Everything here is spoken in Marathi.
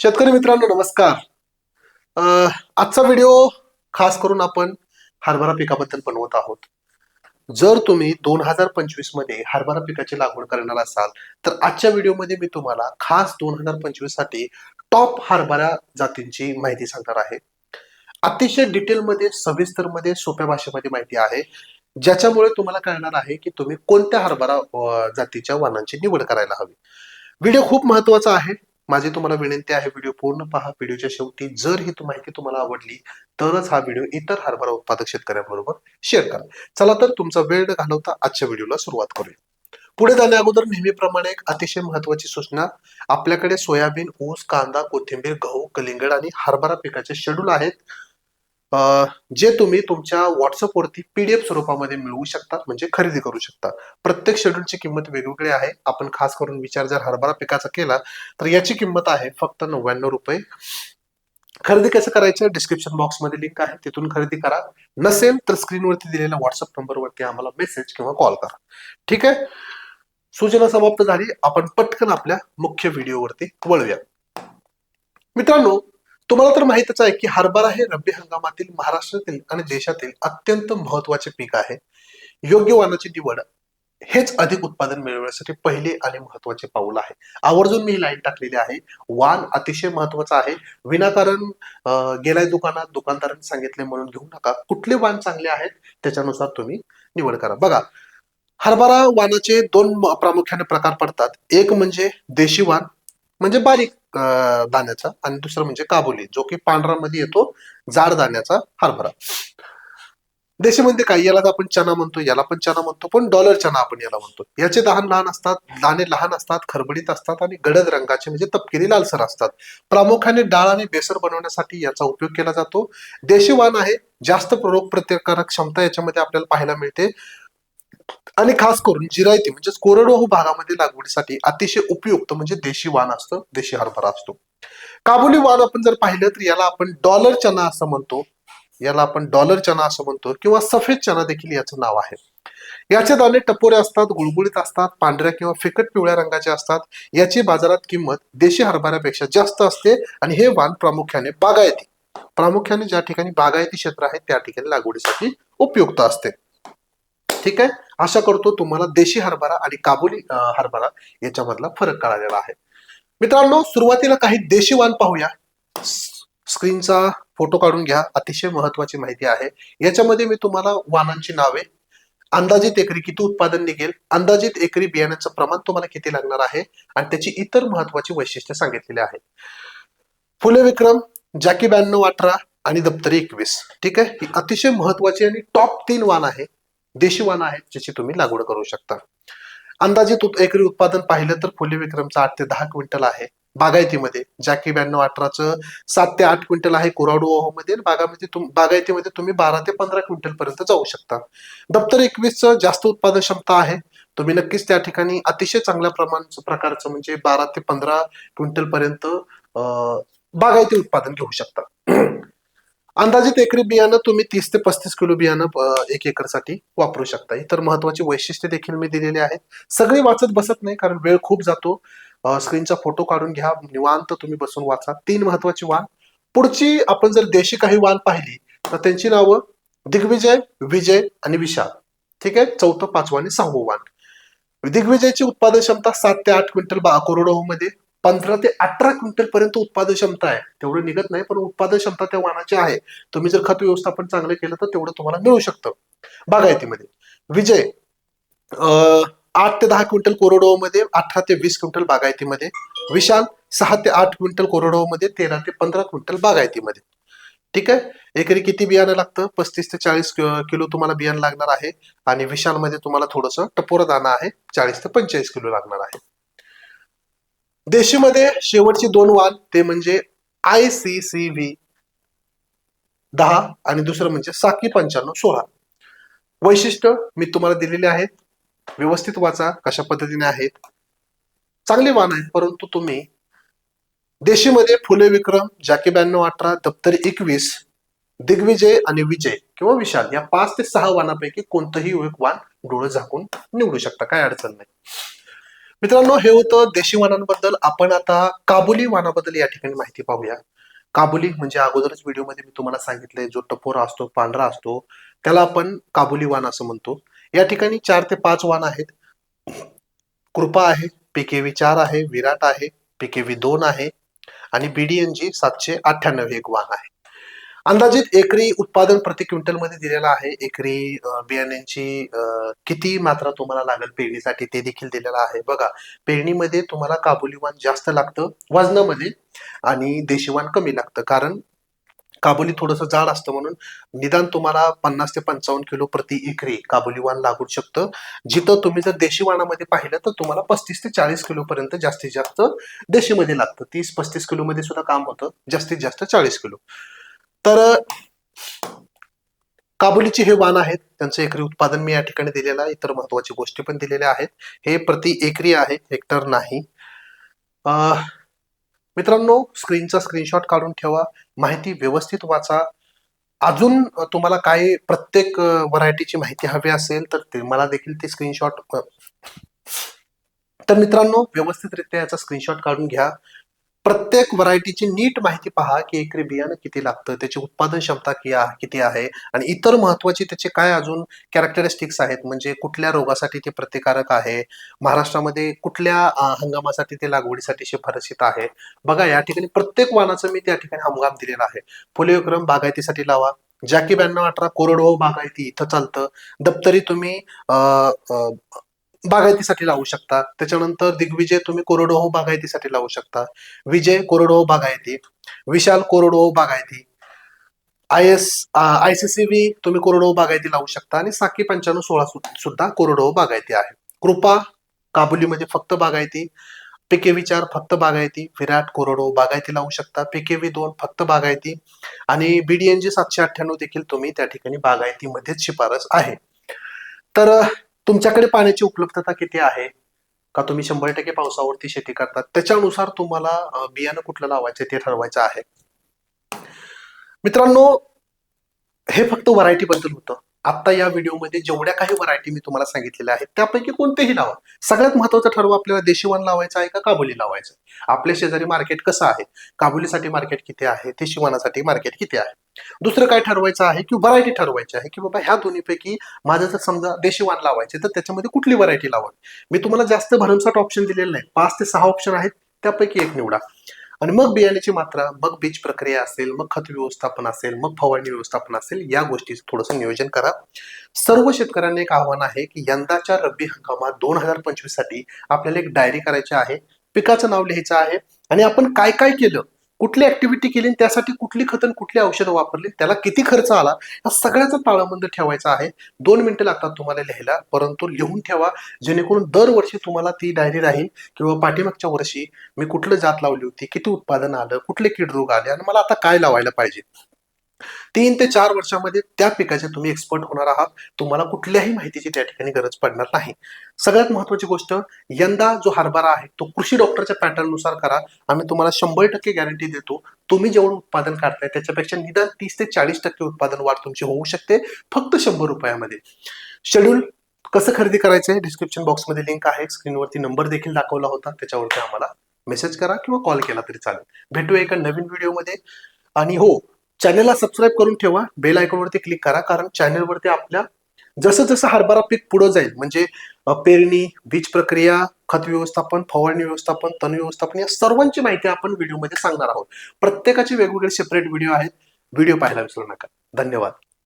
शेतकरी मित्रांनो नमस्कार. आजचा व्हिडिओ खास करून आपण हरभरा पिकाबद्दल बनवत आहोत. जर तुम्ही दोन हजार पंचवीसमध्ये हरभरा पिकाची लागवड करणार असाल तर आजच्या व्हिडिओमध्ये मी तुम्हाला खास दोन हजार पंचवीससाठी टॉप हरभरा जातींची माहिती सांगणार आहे. अतिशय डिटेलमध्ये सविस्तरमध्ये सोप्या भाषेमध्ये माहिती आहे. ज्याच्यामुळे तुम्हाला कळणार आहे की तुम्ही कोणत्या हरभरा जातीच्या वाहनांची निवड करायला हवी. व्हिडिओ खूप महत्त्वाचा आहे. माझी तुम्हाला विनंती आहे व्हिडिओ पूर्ण पहा. व्हिडिओच्या शेवटी जर ही माहिती तुम्हाला आवडली तरच हा व्हिडिओ इतर हरभरा उत्पादक शेतकऱ्यांबरोबर शेअर करा. चला तर तुमचा वेळ न घालवता आजच्या व्हिडिओला सुरुवात करूया. पुढे जाण्या अगोदर नेहमीप्रमाणे एक अतिशय महत्वाची सूचना. आपल्याकडे सोयाबीन ऊस कांदा कोथिंबीर गहू कलिंगड आणि हरभरा पिकाचे शेड्यूल आहेत. जे तुम्ही तुमच्या व्हॉट्सअप वरती पीडीएफ स्वरूपामध्ये मिळवू शकता म्हणजे खरेदी करू शकता. प्रत्येक शेड्यूलची किंमत वेगवेगळी आहे. आपण खास करून विचार जर हरभरा पिकाचा केला तर याची किंमत आहे फक्त नव्याण्णव रुपये. खरेदी कसं करायचं? डिस्क्रिप्शन बॉक्समध्ये लिंक आहे. तिथून खरेदी करा. नसेल तर स्क्रीनवरती दिलेल्या व्हॉट्सअप नंबरवरती आम्हाला मेसेज किंवा कॉल करा. ठीक आहे? सूचना समाप्त झाली. आपण पटकन आपल्या मुख्य व्हिडिओवरती वळूया. मित्रांनो तुम्हाला तर माहितच आहे की हरभरा हे रब्बी हंगामातील महाराष्ट्रातील आणि देशातील अत्यंत महत्त्वाचे पीक आहे. योग्य वाणाची निवड हेच अधिक उत्पादन मिळवण्यासाठी पहिले आणि महत्त्वाचे पाऊल आहे. आवर्जून मी लाईन टाकलेली आहे. वाण अतिशय महत्त्वाचा आहे. विनाकारण गेलाय दुकानात दुकानदारांनी सांगितले म्हणून घेऊ नका. कुठले वाण चांगले आहेत त्याच्यानुसार तुम्ही निवड करा. बघा हरभरा वाणाचे दोन प्रामुख्याने प्रकार पडतात. एक म्हणजे देशी वाण म्हणजे बारीक दाण्याचा आणि दुसरं म्हणजे काबुली जो की पांढरामध्ये येतो जाड दाण्याचा हरभरा. देशी म्हणजे काय याला आपण चना म्हणतो याला पण चना म्हणतो पण डॉलर चना आपण याला म्हणतो. याचे दहान लहान असतात दाणे लहान असतात खरबडीत असतात आणि गडद रंगाचे म्हणजे तपकिरी लालसर असतात. प्रामुख्याने डाळ आणि बेसर बनवण्यासाठी याचा उपयोग केला जातो. देशी वाण आहे जास्त रोग प्रतिकारक क्षमता याच्यामध्ये आपल्याला पाहायला मिळते. आणि खास करून जिरायती म्हणजे कोरडवाहू भागामध्ये लागवडीसाठी अतिशय उपयुक्त म्हणजे देशी वाण असतं देशी हरभरा असतो. काबुली वाण आपण जर पाहिलं तर याला आपण डॉलर चना असं म्हणतो. याला आपण डॉलर चना असं म्हणतो किंवा सफेद चना देखील याचं नाव आहे. याचे दाणे टपोरे असतात गुळगुळीत असतात पांढऱ्या किंवा फिकट पिवळ्या रंगाचे असतात. याची बाजारात किंमत देशी हरभऱ्यापेक्षा जास्त असते आणि हे वाण प्रामुख्याने बागायती. प्रामुख्याने ज्या ठिकाणी बागायती क्षेत्र आहे त्या ठिकाणी लागवडीसाठी उपयुक्त असते. ठीक आहे? आशा करतो तुम्हाला देशी हरभरा आणि काबुली हरभरा याच्यामधला फरक कळालेला आहे. मित्रांनो सुरुवातीला काही देशी वाण पाहूया. स्क्रीनचा फोटो काढून घ्या. अतिशय महत्वाची माहिती आहे. याच्यामध्ये मी तुम्हाला वाणांची नावे अंदाजित एकरी किती उत्पादन निघेल अंदाजित एकरी बियाण्याचं प्रमाण तुम्हाला किती लागणार आहे आणि त्याची इतर महत्वाची वैशिष्ट्ये सांगितलेली आहे फुले विक्रम जॅकी ब्याण्णव अठरा आणि दप्तरी एकवीस. ठीक आहे? ही अतिशय महत्वाची आणि टॉप तीन वाण आहे. देशी वाण आहेत ज्याची तुम्ही लागवड करू शकता. अंदाजित उत- एकरी उत्पादन पाहिलं तर फुले विक्रमचं आठ ते दहा क्विंटल आहे. बागायतीमध्ये जॅकी ब्याण्णव अठराचं सात ते आठ क्विंटल आहे कोराडू मध्ये बागामध्ये तुम बागायतीमध्ये तुम्ही बारा ते पंधरा क्विंटल पर्यंत जाऊ शकता. दप्तर एकवीसचं जास्त उत्पादन क्षमता आहे. तुम्ही नक्कीच त्या ठिकाणी अतिशय चांगल्या प्रमाणाचं प्रकारचं म्हणजे बारा ते पंधरा क्विंटल पर्यंत बागायती उत्पादन घेऊ शकता. अंदाजित एकरी बियाणं तुम्ही तीस ते पस्तीस किलो बियाणं एक एकरसाठी वापरू शकता. इतर महत्वाची वैशिष्ट्ये देखील मी दिलेली आहेत. सगळी वाचत बसत नाही कारण वेळ खूप जातो. स्क्रीनचा फोटो काढून घ्या निवांत तुम्ही बसून वाचा. तीन महत्वाची वाण. पुढची आपण जर देशी काही वाण पाहिली तर त्यांची नावं दिग्विजय विजय आणि विशाल. ठीक आहे? चौथं पाचवं आणि सहावं वाण. दिग्विजयची उत्पादन क्षमता सात ते आठ क्विंटल बा कोरडवाहू मध्ये पंधरा ते अठरा क्विंटल पर्यंत उत्पादन क्षमता आहे. तेवढं निघत नाही पण उत्पादन क्षमता त्या वाहनाची आहे. तुम्ही जर खत व्यवस्थापन चांगलं केलं तर तेवढं तुम्हाला मिळू शकतं. बागायतीमध्ये विजय अं, आठ ते दहा क्विंटल कोरोडोमध्ये अठरा ते वीस क्विंटल बागायतीमध्ये. विशाल सहा ते आठ क्विंटल कोरोडोमध्ये तेरा ते पंधरा क्विंटल बागायतीमध्ये. ठीक आहे? एकरी किती बियाणं लागतं? पस्तीस ते चाळीस किलो तुम्हाला बियाणं लागणार आहे. आणि विशालमध्ये तुम्हाला थोडंसं टपोरा दाना आहे चाळीस ते पंचेचाळीस किलो लागणार आहे. देशीमध्ये शेवटची दोन वाण ते म्हणजे आय सी सी व्ही दहा आणि दुसरं म्हणजे साकी पंच्याण्णव सोळा. वैशिष्ट्य मी तुम्हाला दिलेले आहेत. व्यवस्थित वाचा कशा पद्धतीने आहेत. चांगली वाण आहेत परंतु तुम्ही देशीमध्ये फुले विक्रम जॅकी ब्याण्णव अठरा दप्तरी एकवीस दिग्विजय आणि विजय किंवा विशाल या पाच ते सहा वाणापैकी कोणतंही एक वाण डोळं झाकून निवडू शकता. काय अडचण नाही. मित्रांनो हे होतं देशी वाणांबद्दल आपण आता काबुली वाणाबद्दल या ठिकाणी माहिती पाहूया. काबुली म्हणजे अगोदरच व्हिडिओमध्ये मी तुम्हाला सांगितलंय जो टपोरा असतो पांढरा असतो त्याला आपण काबुली वाण असं म्हणतो. या ठिकाणी चार ते पाच वाण आहेत. कृपा आहे पीकेव्ही चार आहे विराट आहे पीकेव्ही दोन आहे आणि बीडीएनजी सातशे अठ्ठ्याण्णव एक वाण आहे. अंदाजित एकरी उत्पादन प्रति क्विंटलमध्ये दिलेलं आहे. एकरी बियाण्यांची किती मात्रा तुम्हाला लागेल पेरणीसाठी ते देखील दिलेलं आहे. बघा पेरणीमध्ये तुम्हाला काबुली वाण जास्त लागतं वजनामध्ये आणि देशीवान कमी लागतं. कारण काबुली थोडंसं जाड असतं म्हणून निदान तुम्हाला पन्नास ते पंचावन्न किलो प्रति एकरी काबुली वाण लागू शकतं. जिथं तुम्ही जर देशी वाणामध्ये पाहिलं तर तुम्हाला पस्तीस ते चाळीस किलो पर्यंत जास्तीत जास्त देशीमध्ये लागतं. तीस पस्तीस किलो मध्ये सुद्धा काम होतं जास्तीत जास्त चाळीस किलो. तर काबुलीचे हे वाण आहेत. त्यांचं एकरी उत्पादन मी या ठिकाणी दिलेलं आहे. इतर महत्वाची गोष्टी पण दिलेल्या आहेत. हे प्रति एकरी आहे हेक्टर नाही. अं, मित्रांनो स्क्रीनचा स्क्रीनशॉट काढून ठेवा. माहिती व्यवस्थित वाचा. अजून तुम्हाला काय प्रत्येक व्हरायटीची माहिती हवी असेल तर ते मला देखील ते स्क्रीनशॉट तर मित्रांनो व्यवस्थितरित्या याचा स्क्रीनशॉट काढून घ्या. प्रत्येक व्हरायटीची नीट माहिती पहा की एकरी बियाणं किती लागतं त्याची उत्पादन क्षमता किती आहे आणि इतर महत्त्वाचे त्याचे काय अजून कॅरेक्टरिस्टिक्स आहेत म्हणजे कुठल्या रोगासाठी ते प्रतिकारक आहे महाराष्ट्रामध्ये कुठल्या हंगामासाठी ते लागवडीसाठी शिफारसित आहे. बघा या ठिकाणी प्रत्येक वाणाचं मी त्या ठिकाणी हंगाम दिलेला आहे. फुलेविक्रम बागायतीसाठी लावा जॅकी ब्याण्णव अठरा कोरडवाहू बागायती इथं चालतं दप्तरी तुम्ही अ, बागायतीसाठी लावू शकता. त्याच्यानंतर दिग्विजय तुम्ही कोरडवाहू बागायतीसाठी लावू शकता. विजय कोरडवाहू बागायती. विशाल कोरडवाहू बागायती. I S I C C V तुम्ही कोरडवाहू बागायती लावू शकता आणि साकी पंच्याण्णव सोळा सु- सुद्धा कोरडवाहू बागायती आहे. कृपा काबुलीमध्ये म्हणजे फक्त बागायती. पीकेव्ही चार फक्त बागायती. विराट कोरडो बागायती लावू शकता. पीकेव्ही दोन फक्त बागायती. आणि बीडीएनजी सातशे अठ्ठ्याण्णव देखील तुम्ही त्या ठिकाणी बागायतीमध्येच शिफारस आहे. तर तुमच्याकडे पाण्याची उपलब्धता किती आहे? का तुम्ही शंभर टक्के पावसावरती शेती करतात? त्याच्यानुसार तुम्हाला बियाणं कुठलं लावायचं ते ठरवायचं आहे. मित्रांनो हे फक्त व्हरायटी बद्दल होतं. आता या व्हिडिओमध्ये जेवढ्या काही व्हरायटी मी तुम्हाला सांगितलेल्या आहेत त्यापैकी कोणतेही लावा. सगळ्यात महत्वाचं ठरवा आपल्याला देशी वाण लावायचं आहे का काबुली लावायचं आहे? आपल्या शेजारी मार्केट कसं आहे? काबुलीसाठी मार्केट किती आहे? देशीवानासाठी मार्केट किती आहे? दुसरं काय ठरवायचं आहे की व्हरायटी ठरवायची आहे की बाबा ह्या दोन्हीपैकी माझं जर समजा देशी वाण लावायचे तर त्याच्यामध्ये कुठली व्हरायटी लावावी? मी तुम्हाला जास्त भरमसाठ ऑप्शन दिलेले नाही पाच ते सहा ऑप्शन आहेत त्यापैकी एक निवडा. आणि मग बियाण्याची मात्रा मग बीज प्रक्रिया असेल मग खत व्यवस्थापन असेल मग फवारणी व्यवस्थापन असेल या गोष्टीचं थोडंसं नियोजन करा. सर्व शेतकऱ्यांना एक आव्हान आहे की यंदाच्या रब्बी हंगामात दोन हजार पंचवीससाठी आपल्याला एक डायरी करायची आहे. पिकाचं नाव लिहायचं आहे आणि आपण काय काय केलं? कुठली ऍक्टिव्हिटी केली त्यासाठी कुठली खतन कुठली औषधं वापरली त्याला किती खर्च आला या सगळ्याचा ताळाबंद ठेवायचा आहे. दोन मिनिटं लागतात तुम्हाला लिहायला परंतु लिहून ठेवा जेणेकरून दरवर्षी तुम्हाला ती डायरी राहील किंवा पाठीमागच्या वर्षी मी कुठलं जात लावली होती किती उत्पादन आलं कुठले कीड रोग आले आणि मला आता काय लावायला पाहिजे? तीन ते चार वर्षामध्ये त्या पिकाचे तुम्ही एक्सपर्ट होणार आहात तुम्हाला कुठल्याही माहितीची त्या ठिकाणी गरज पडणार नाही. सगळ्यात महत्वाची गोष्ट यंदा जो हरभरा आहे तो कृषी डॉक्टरच्या पॅटर्ननुसार करा. आम्ही तुम्हाला शंभर टक्के गॅरंटी देतो तुम्ही जेवढं उत्पादन काढताय त्याच्यापेक्षा निदान तीस ते चाळीस टक्के उत्पादन वाढ तुमची होऊ शकते फक्त शंभर रुपयामध्ये. शेड्यूल कसं खरेदी करायचंय डिस्क्रिप्शन बॉक्समध्ये लिंक आहे स्क्रीनवरती नंबर देखील दाखवला होता त्याच्यावरती आम्हाला मेसेज करा किंवा कॉल केला तरी चालेल. भेटूया एका नवीन व्हिडिओमध्ये आणि हो चॅनलला सबस्क्राईब करून ठेवा बेल आयकॉनवरती क्लिक करा कारण चॅनलवरती आपल्या जसं जसं हरभरा पीक पुढे जाईल म्हणजे पेरणी बीज प्रक्रिया खत व्यवस्थापन फवारणी व्यवस्थापन तण व्यवस्थापन या सर्वांची माहिती आपण व्हिडिओमध्ये सांगणार आहोत. प्रत्येकाचे वेगवेगळे सेपरेट व्हिडिओ आहेत. व्हिडिओ पाहायला विसरू नका. धन्यवाद.